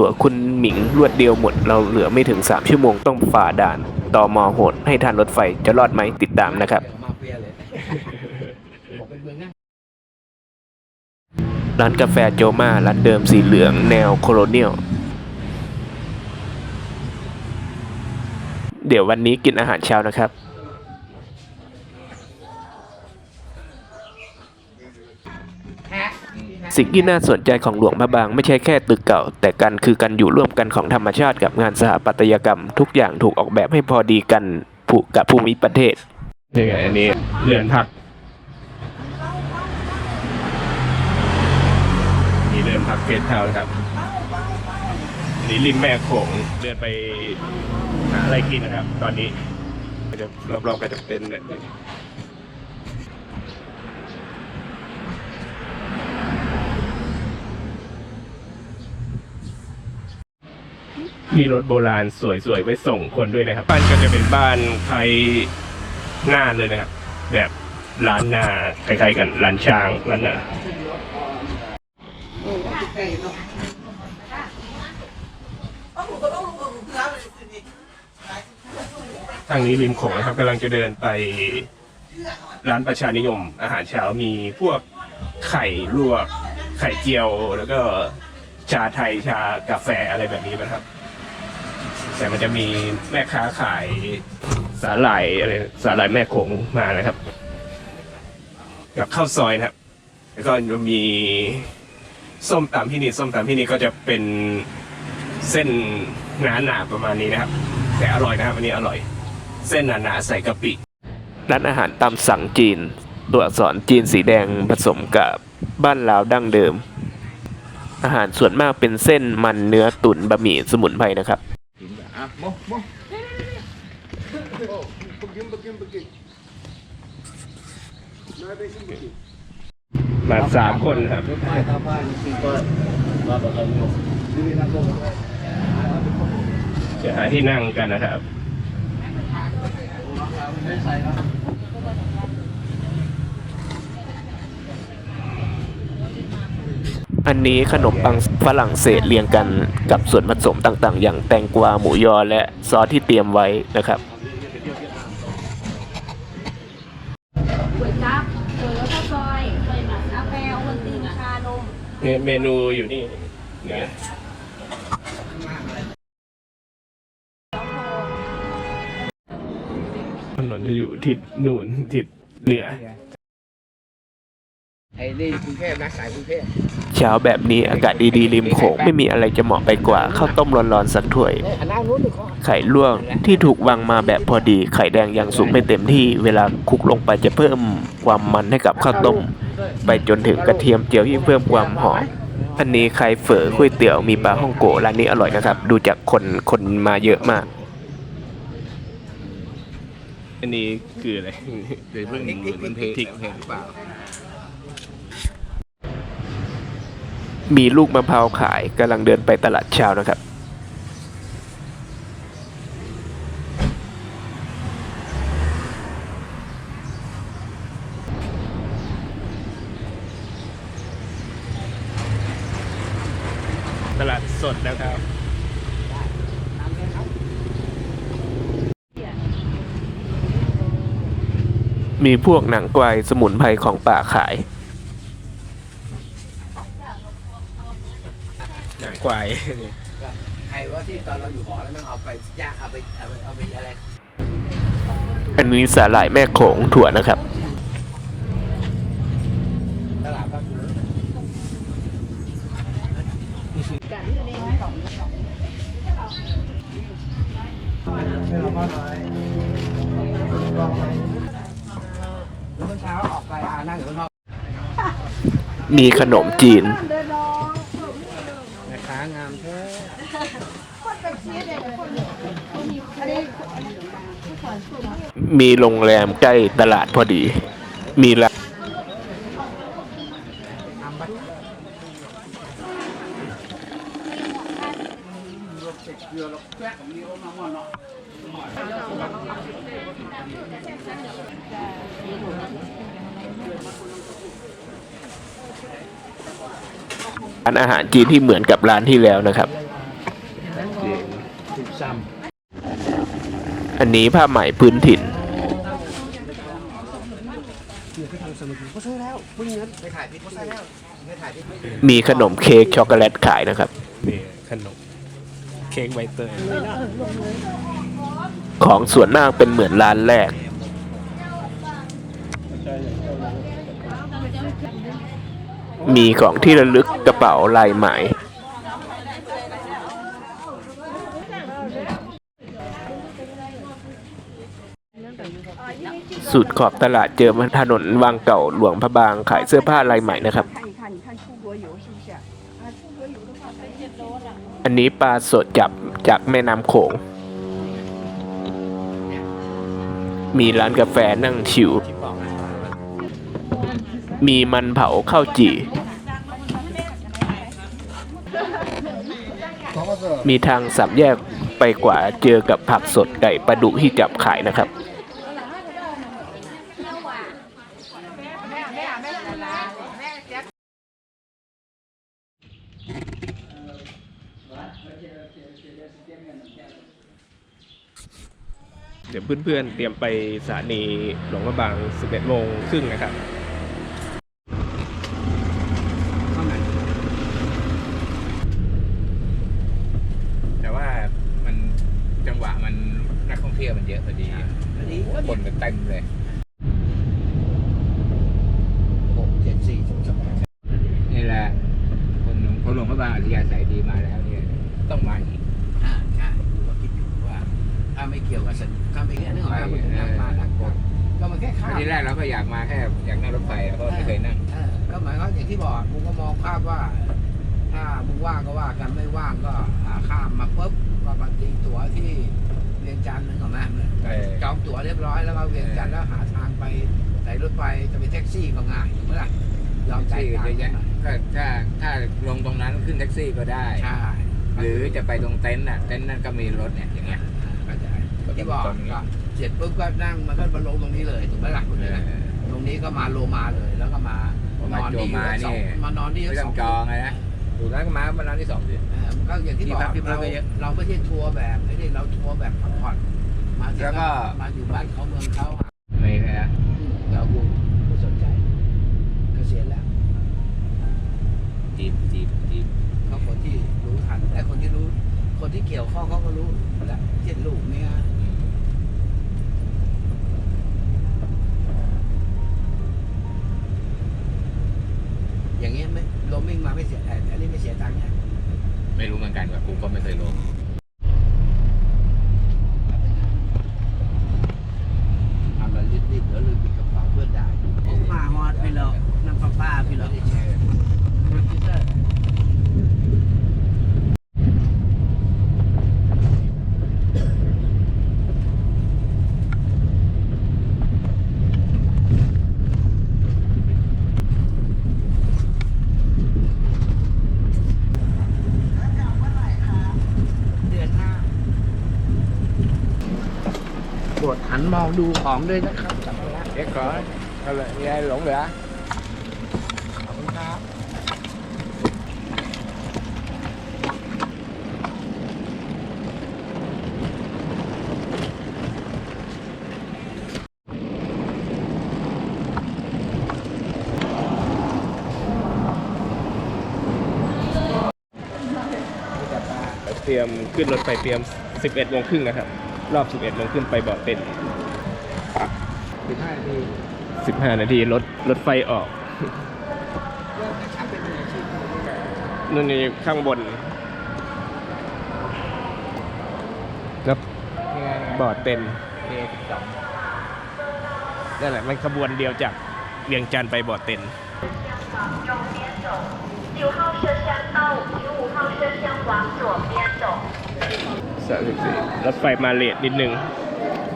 ตั๋วคุณหมิงรวดเดียวหมด เราเหลือไม่ถึง 3 ชั่วโมงต้องฝ่าด่านต่อมอโหด ให้ทันรถไฟจะรอดไหมติดตามนะครับ ร้านกาแฟโจมาร้านเดิมสีเหลืองแนวโคโลเนียลเดี๋ยววันนี้กินอาหารเช้านะครับ สิ่งที่น่าสนใจของหลวงพระบางไม่ใช่แค่ตึกเก่า แต่การคือการอยู่ร่วมกันของธรรมชาติกับงานสถาปัตยกรรม ทุกอย่างถูกออกแบบให้พอดีกันผูกกับภูมิประเทศนี่ไงอันนี้เรือนพักมีเดินพักเฟสเทานะครับอันนี้ริมแม่โขงเดินไปหาอะไรกินนะครับ ตอนนี้ก็จะรอบๆก็จะเป็นแบบ มีรถโบราณสวยๆไว้ส่งคนด้วยนะครับ บ้านก็จะเป็นบ้านไทยหน้าเลยนะครับ แบบร้านนาคล้ายๆกันร้านช้างร้านนาทางนี้ริมโขงนะครับกำลังจะเดินไปร้านประชานิยม อาหารเช้ามีพวกไข่ลวก ไข่เจียว แล้วก็ชาไทยชากาแฟอะไรแบบนี้นะครับ แต่มันจะมีแม่ค้าขายสาหร่ายอะไรสาหร่ายแม่โขงมานะครับ กับข้าวซอยนะครับ แล้วก็มีส้มตำที่นี่ส้มตำที่นี่ก็จะเป็นเส้นหนาหนาๆประมาณนี้นะครับ แต่อร่อยนะครับอันนี้อร่อย เส้นหนาๆใส่กะปิร้านอาหารตามสั่งจีน ตัวอักษรจีนสีแดงผสมกับบ้านลาวดั้งเดิม อาหารส่วนมากเป็นเส้นมันเนื้อตุ๋นบะหมี่สมุนไพรนะครับ อะโมโมมาสามคนครับจะหาที่นั่งกันนะครับ อันนี้ขนมปังฝรั่งเศสเรียงกันกับส่วนผสมต่างๆ อย่างแตงกวาหมูยอและซอสที่เตรียมไว้นะครับก๋วยจั๊บก๋วยแล้วก็ซอยกาแฟโอวัลตินชานมเมนูอยู่นี่นะถนนจะอยู่ทิศนู่นทิศเหนือไอ้นี่กรุงเทพนะสายกรุงเทพ เช้าแบบนี้อากาศดีๆริมโขงไม่มีอะไรจะเหมาะไปกว่าข้าวต้มร้อนๆสักถ้วย ไข่ลวกที่ถูกวางมาแบบพอดี ไข่แดงยังสุกไม่เต็มที่ เวลาคลุกลงไปจะเพิ่มความมันให้กับข้าวต้ม ไปจนถึงกระเทียมเจียวที่เพิ่มความหอมอันนี้ไข่เฝอก๋วยเตี๋ยวมีปลาฮ่องโกร้านนี้อร่อยนะครับ ดูจากคนคนมาเยอะมาก อันนี้คืออะไร เดี๋ยวเพิ่งมันเพลงเพลงหรือเปล่า มีลูกมะพร้าวขายกำลังเดินไปตลาดเช้านะครับ ตลาดสดนะครับมีพวกหนังควายสมุนไพรของป่าขาย หนังควายใครว่าที่ตอนเราอยู่หอแล้วมันเอาไปย่างเอาไปเอาไปเอาไปอะไรอันนี้สาหร่ายแม่โขงถั่วนะครับ ตลาดก็คือเมื่อเช้าออกไปอ่านั่งอยู่ข้างนอกมีขนมจีน แม่ค้างามแท้ มีโรงแรมใกล้ตลาดพอดี มีร้านร้านอาหารจีนที่เหมือนกับร้านที่แล้วนะครับซ้อันนี้ผ้าไหมพื้นถิ่นำไปทาง สมุทรก็ซื้อแล้วพึ่งเงินไปถ่ายพิษก็ซื้อแล้วไปถ่ายพิษมีขนมเค้กช็อกโกแลตขายนะครับ นี่ขนมเค้กใบเตยของส่วนมากเป็นเหมือนร้านแรก มีของที่ระลึกกระเป๋าลายไหม สุดขอบตลาดเจอถนนวังเก่าหลวงพระบางขายเสื้อผ้าลายใหม่นะครับ อันนี้ปลาสดจับจากแม่น้ำโขง มีร้านกาแฟนั่งชิว มีมันเผาข้าวจี่ มีทางสามแยกไปกว่าเจอกับผักสดไก่ปลาดุที่จับขายนะครับ เดี๋ยวเพื่อนๆเตรียมไปสถานีหลวงพระบาง 11โมงครึ่งนะครับข้างในแต่ว่ามันจังหวะมันนักท่องเที่ยวมันเยอะพอดีอันนี้ก็คนมันเต็มเลยหกเจ็ดสี่สองสามนี่แหละคนหลวงคนหลวงพระบางอัธยาศัยดีมาแล้วเนี่ยต้องมาอีกอ่าใช่ดูว่าคิดอยู่ว่า ถ้าไม่ เกี่ยวกับสถถ้าไม่เกี่ยวเรื่องของการมันจะนั่งมาหลังคนก็มันแค่ข้ามทีแรกเราก็อยากมาแค่อยากนั่งรถไฟแล้วก็ไม่เคยนั่งเออก็หมายความอย่างที่บอกกูก็มองภาพว่า ถ้ามึงว่างก็ว่ากันไม่ว่างก็อ่าข้ามมาปุ๊บก็มาตีตั๋วที่เวียงจันทร์นึกออกไหมเออจองตั๋วเรียบร้อยแล้วก็เวียงจันทร์แล้วหาทางไปใส่รถไฟจะไปแท็กซี่ก็ง่ายถูกไหมล่ะยอมจ่ายที่ตังเยอะค์แยะก็ถ้าถ้าลงตรงนั้นขึ้นแท็กซี่ก็ได้ใช่หรือจะไปตรงเต็นท์น่ะ เต็นท์นั่นก็มีรถเนี่ยอย่างเงี้ยก็จะ ที่บอกตรงนี้ก็เสร็จปุ๊บก็นั่งมันก็มาลงตรงนี้เลยถูกไหมล่ะเออตรงนี้ก็มาโลมาเลยแล้วก็มาพอมานอนโจนี่มาสองนี่มานอนนี่ไม่สต้อองงจองเลยนะถูกนั้นก็มามาร้านที่สองสิเออมันก็อย่างที่บอกที่พักที่พักเราก็เยอะเราไม่ใช่ทัวร์แบบไม่ได้เราทัวร์แบบพักผ่อนมาถึงแล้วก็มาอยู่บ้านเขาเมืองเขาไม่เลยนะเรากูไม่สนใจเกษียณแล้วจีบจีบจีบเขาคนที่รู้ทันแต่คนที่รู้ คนที่เกี่ยวข้องเขาก็รู้ อย่างเงี้ยไม่โรมมิ่งมาไม่เสียแต่อันนี้ไม่เสียตังค์เนี่ยไม่รู้เหมือนกันว่ากูก็ไม่เคยลง ทำแล้วรีบๆแล้วลืมปิดกระเป๋าเพื่อนได้ผมมาฮอดพี่หรอกน้ำปลาป้าพี่หรอกไม่ได้แชร์คอมพิวเตอร์ เดือนห้าปวดหัน มองดูของด้วยนะครับสัมภาระเอ็กซ์ก่อนเอาเลยมีอะไรหลงเหลือขอบคุณครับเตรียมขึ้นรถไฟเตรียม 11โมงครึ่งนะครับ รอบ 11โมงครึ่งไปเบาะเต็น สิบห้านาที 15 นาทีรถรถไฟออก เริ่มกระชับเป็นมืออาชีพ นู่นนี่ข้างบนแล้ว นี่ไง เบาะเต็น เอสิบสอง นั่นแหละมันขบวนเดียวจากเวียงจันทร์ไปเบาะเต็น 六号车厢到十五号车厢往左边走。 34รถไฟมาเลทนิดนึง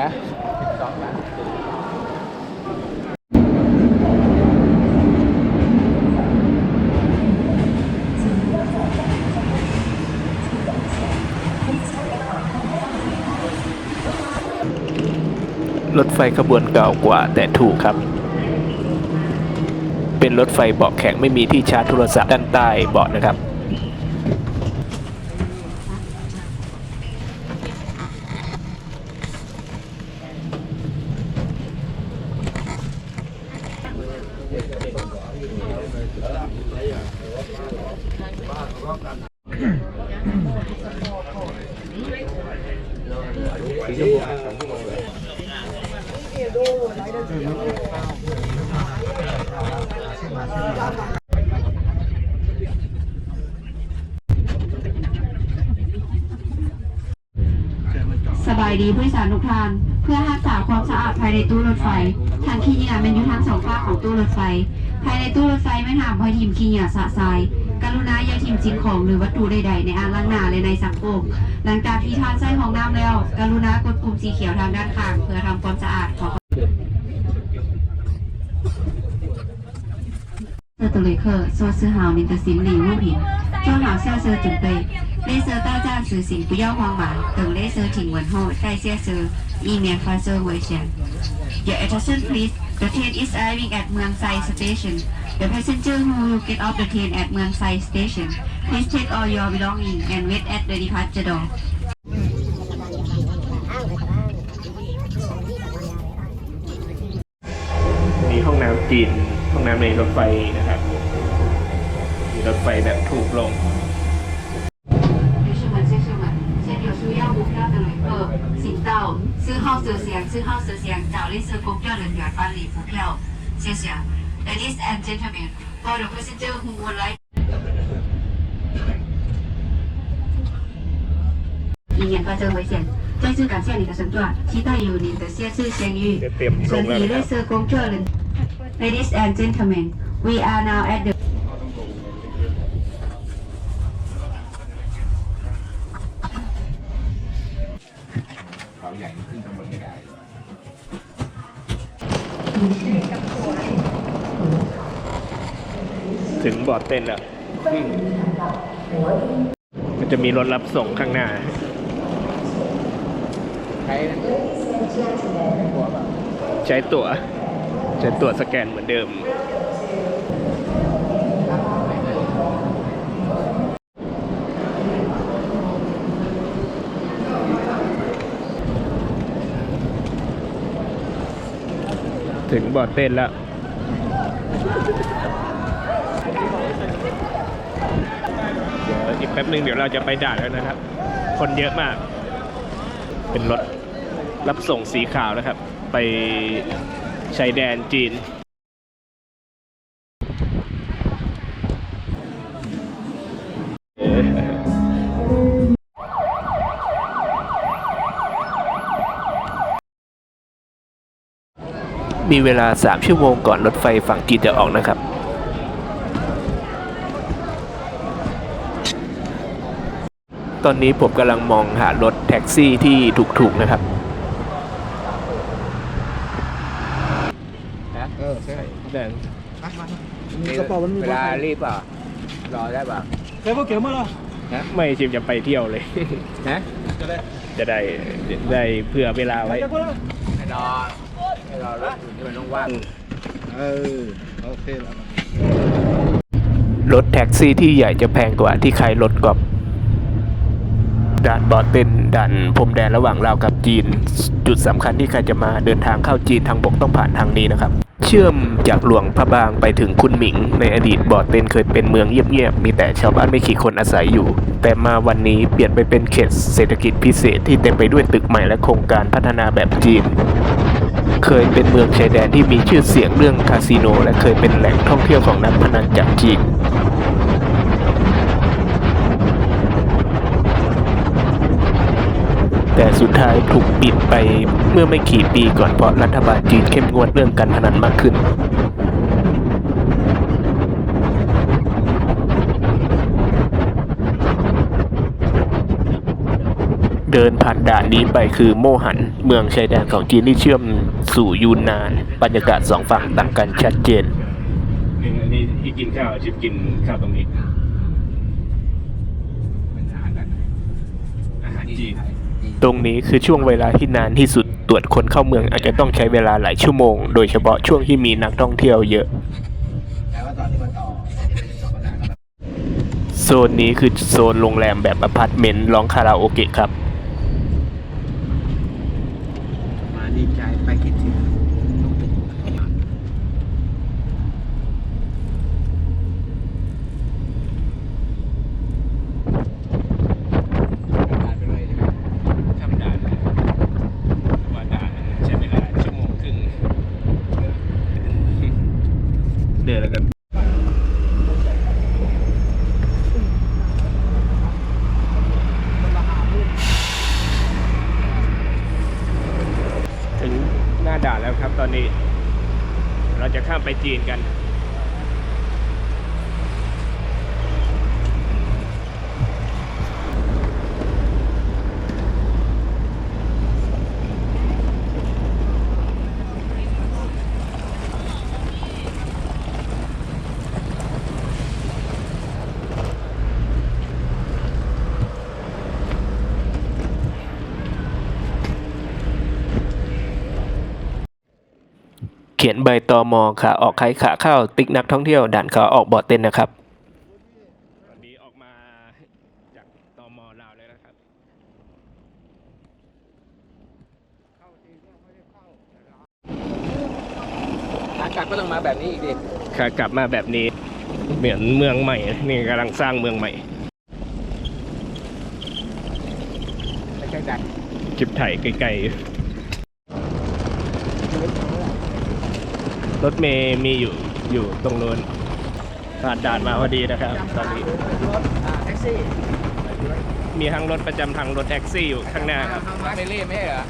นะสิบสองนะ รถไฟขบวนเก่ากว่าแต่ถูกครับ เป็นรถไฟเบาะแข็งไม่มีที่ชาร์จโทรศัพท์ด้านใต้เบาะนะครับ สบานุพานเพื่อรักษาความสะอาดภายในตู้รถไฟทางขี้เหงื่อเป็นอยู่ทางสองฝ้าของตู้รถไฟ ภายในตู้รถไฟไม่ถามพอทิมขี้เหงื่อสะทราย กรุณาอย่าทิมสิ่งของหรือวัตถุใดๆในอ่างล้างหน้าและในสังโกมหลังจากที่ทานไส้ของน้ำแล้ว กรุณากดปุ่มสีเขียวทางด้านข้างเพื่อทำความสะอาดของเซอร์ตุเลเคอร์โซเซอร์หาวนินตาซิมลีวูผินเจ้าหาวเซอร์เซอร์จุนเป 列车到站时请不要慌忙，等列车停稳后再下车，以免发生危险。Your attention please. The train is arriving at Muang Sai Station. The passenger who will get off the train at Muang Sai Station, please take all your belongings and wait at the departure door. มีห้องน้ำจีนห้องน้ำในรถไฟนะครับ มีรถไฟแบบถูกลง 四号车厢、四号车厢找列车公交人员办理补票。谢谢。Ladies and gentlemen, for the passenger who would like 以免发生危险。再次感谢你的乘坐，期待与你的下次相遇。 เดี๋ยวเตรียมล 乘 งแล้ว 以 นะค 列 รับ 车公交人，Ladies and gentlemen, we are now at the อร์ดเต้นแล้ว มันจะมีรถรับส่งข้างหน้า ใช้หัวแบบใช้ตั๋วใช้ตั๋วสแกนเหมือนเดิม ถึงบอร์ดเต้นแล้ว เดี๋ยว อีกแป๊บหนึ่งเดี๋ยวเราจะไปด่านแล้วนะครับ คนเยอะมาก เป็นรถรับส่งสีขาวนะครับ ไปชายแดนจีน มีเวลา 3 ชั่วโมงก่อนรถไฟฝั่งจีนจะออกนะครับ ตอนนี้ผมกำลังมองหารถแท็กซี่ที่ถูกๆนะครับ นะเออใช่แดนกระเป๋ามันมีเวลารีบเปล่ะรอได้เปล่ะไม่ชิมจะไปเที่ยวเลย นะจะได้ได้เผื่อเวลาไว้ให้รอให้รอรถอื่นที่มันต้องว่างรถแท็กซี่ที่ใหญ่จะแพงกว่าที่ใครรถกอบ ด่านบอดเป็นด่านพรมแดนระหว่างลาวกับจีน จุดสำคัญที่ใครจะมาเดินทางเข้าจีนทางบกต้องผ่านทางนี้นะครับ เชื่อมจากหลวงพระบางไปถึงคุนหมิง ในอดีตบอดเต็นเคยเป็นเมืองเงียบๆ มีแต่ชาวบ้านไม่กี่คนอาศัยอยู่ แต่มาวันนี้เปลี่ยนไปเป็นเขตเศรษฐกิจพิเศษที่เต็มไปด้วยตึกใหม่และโครงการพัฒนาแบบจีนเคยเป็นเมืองชายแดนที่มีชื่อเสียงเรื่องคาสิโน และเคยเป็นแหล่งท่องเที่ยวของนักพนันจากจีน แต่สุดท้ายถูกปิดไปเมื่อไม่กี่ปีก่อนเพราะรัฐบาลจีนเข้มงวดเรื่องการพนันมากขึ้นเดินผ่านด่านนี้ไปคือโมหัน เมืองชายแดนของจีนที่เชื่อมสู่ยูนนาน บรรยากาศสองฝั่งต่างกันชัดเจนนี่ที่กินข้าวชิปกินข้าวตรงนี้เป็นอาหารแบบไหนอาหารจีนไทย ตรงนี้คือช่วงเวลาที่นานที่สุดตรวจคนเข้าเมืองอาจจะต้องใช้เวลาหลายชั่วโมง โดยเฉพาะช่วงที่มีนักท่องเที่ยวเยอะ โซนนี้คือโซนโรงแรมแบบอพาร์ตเมนต์ร้องคาราโอเกะครับ มาดีใจไปคิดถึง ผ่านไปเลยใช่ไหม ทำด่านว่าด่านใช้เวลาชั่วโมงครึ่ง นี้ เราจะข้ามไปจีนกัน เขียนใบตอมอขาออกใครขาเข้าติ๊กนักท่องเที่ยวด่านขาออกบ่อเต้นนะครับตอนนี้ออกมาจากตอมอลาวแล้วนะครับขากลับก็ต้องมาแบบนี้อีกดิขากลับมาแบบนี้ เหมือนเมืองใหม่นี่กำลังสร้างเมืองใหม่ไม่ใช่ดักจิบไถไกลๆ รถเมย์มีอยู่อยู่ตรงนู้นผ่านด่านมาพอดีนะครับตอนนี้รถอ่าแท็กซี่มีทั้งรถประจำทางรถแท็กซี่อยู่ข้างหน้าครับมาไปเล่ไม่ใช่เหรอ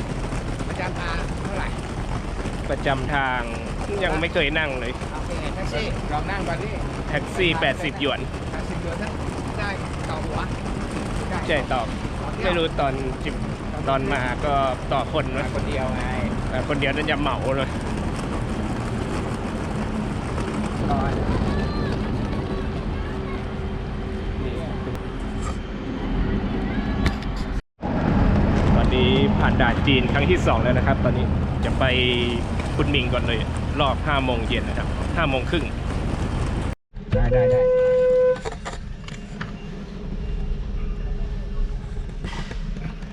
ประจำทางเท่าไหร่ประจำทางยังไม่เคยนั่งเลยเอาเป็นไงแท็กซี่ลองนั่งก่อนดิแท็กซี่ 80 หยวนห้าสิบเดือนถ้าได้ต่อหัวใช่ต่อไม่รู้ตอนจิบตอนมาก็ต่อคนมานะคนเดียวไงแต่คนเดียวน่าจะเหมาเลย ต่อ ตอนนี้ผ่าน ด่านจีนครั้งที่ 2 แล้วนะครับ ตอนนี้จะไปคุณมิงก่อนเลย รอบ5โมงเย็นนะครับ5โมงครึ่งได้ได้ได้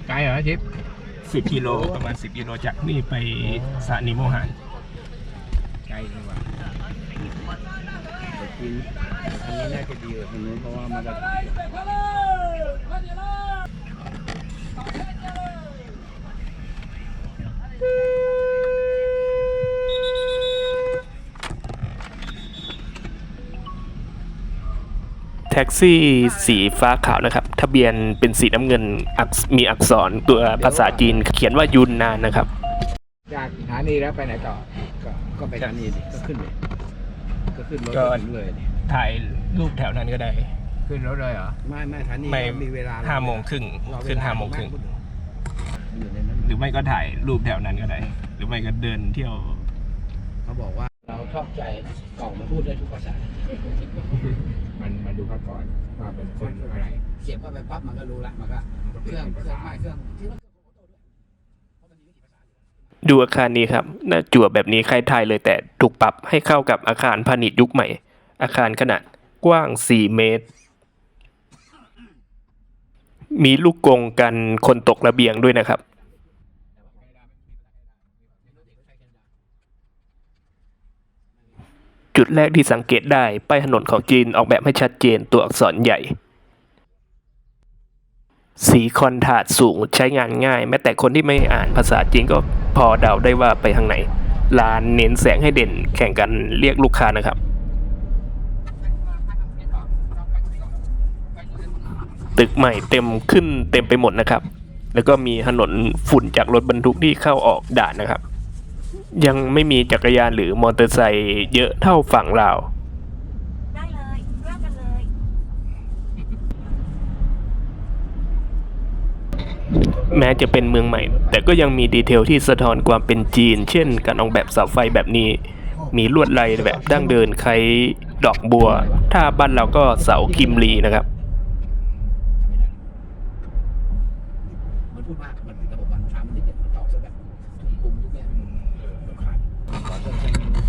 ไกลเหรอทิป10กิโลประมาณ 10กิโลจากนี่ไปสถานีโมหารไกลดีกว่ากินอันนี้น่าจะดีกว่าทางนู้นเพราะว่ามันจะ ท็กซี่สีฟ้าขาวนะครับ ทะเบียนเป็นสีน้ำเงินอักษมีอักษรตัวภาษาจีนเขียนว่ายุนนานนะครับ จากสถานีแล้วไปไหนต่อ ก็ก็ไปสถานีดิก็ขึ้นเลยก็ขึ้นรถก็ไปถึงเลยดิถ่ายรูปแถวนั้นก็ได้ ขึ้นรถเลยเหรอ ไม่ไม่สถานีไม่ มีเวลาห้าโมงครึ่งรอเวลขึ้นห้าโมงครึ่งอยู่ในนั้นหรือไม่ก็ถ่ายรูปแถวนั้นก็ได้ หรือไม่ก็เดินเที่ยว เขาบอกว่าเราชอบใจกล่องมันพูดได้ทุกภาษา มันมาดูเขาก่อนว่าเป็นคนอะไรเสียบเข้าไปปั๊บมันก็รู้ละมันก็เครื่องเครื่องไม้เครื่องที่ว่าเครื่องของออโต้ด้วยเพราะมันมีวิธีภาษาอยู่ดูอาคารนี้ครับน้าจั่วแบบนี้ใครถ่ายเลยแต่ถูกปรับให้เข้ากับอาคารพาณิชย์ยุคใหม่ อาคารขนาดกว้าง 4 เมตร มีลูกกงกันคนตกระเบียงด้วยนะครับ จุดแรกที่สังเกตได้ป้ายถนนของจีนออกแบบให้ชัดเจนตัวอักษรใหญ่ สีคอนถาดสูงใช้งานง่าย แม้แต่คนที่ไม่อ่านภาษาจีนก็พอเดาได้ว่าไปทางไหน ร้านเน้นแสงให้เด่นแข่งกันเรียกลูกค้านะครับ ตึกใหม่เต็มขึ้นเต็มไปหมดนะครับ แล้วก็มีถนนฝุ่นจากรถบรรทุกที่เข้าออกด่านนะครับ ยังไม่มีจักรยานหรือมอเตอร์ไซค์เยอะเท่าฝั่งลาว ได้เลยเริ่มกันเลย แม้จะเป็นเมืองใหม่ แต่ก็ยังมีดีเทลที่สะท้อนความเป็นจีน เช่น การออกแบบเสาไฟแบบนี้ มีลวดลายแบบดั้งเดินคล้ายดอกบัว ถ้าบ้านเราก็เสาคิมลีนะครับ มันพูดมากมันระบบการถามมันนิดเดียวมันตอบซะแบบปุ่มทุกอย่างรำคาญขอเติมใช้เมนู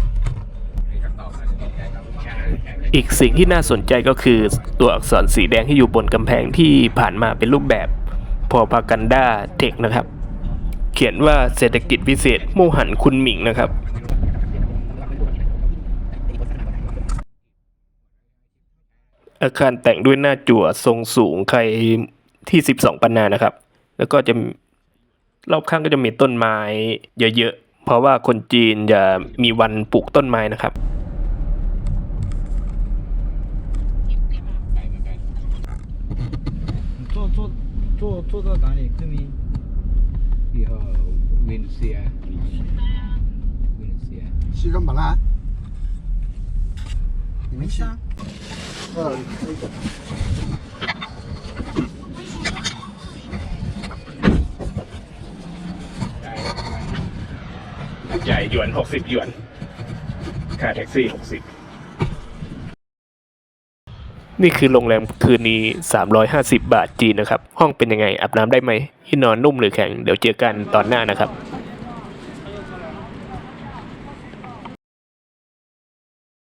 มีคำตอบมาใช่ครับใช่ใช่ อีกสิ่งที่น่าสนใจก็คือตัวอักษรสีแดงที่อยู่บนกำแพงที่ผ่านมาเป็นรูปแบบพอพากันดาเทคนะครับ เขียนว่าเศรษฐกิจพิเศษโมหันคุณหมิงนะครับอาคารแต่งด้วยหน้าจั่วทรงสูงใครที่ 12 ปันนานะครับ แล้วก็จะรอบข้างก็จะมีต้นไม้เยอะๆ เพราะว่าคนจีนจะมีวันปลูกต้นไม้นะครับ 坐坐坐到哪里？昆明以后，维尼斯亚，维尼斯亚。 去干嘛啦？你没去？呃， จ่ายหยวนหกสิบหยวน ค่าแท็กซี่หกสิบ นี่คือโรงแรมคืนนี้ 350 บาทจีนนะครับ ห้องเป็นยังไงอาบน้ำได้ไหมที่นอนนุ่มหรือแข็ง เดี๋ยวเจอกันตอนหน้านะครับ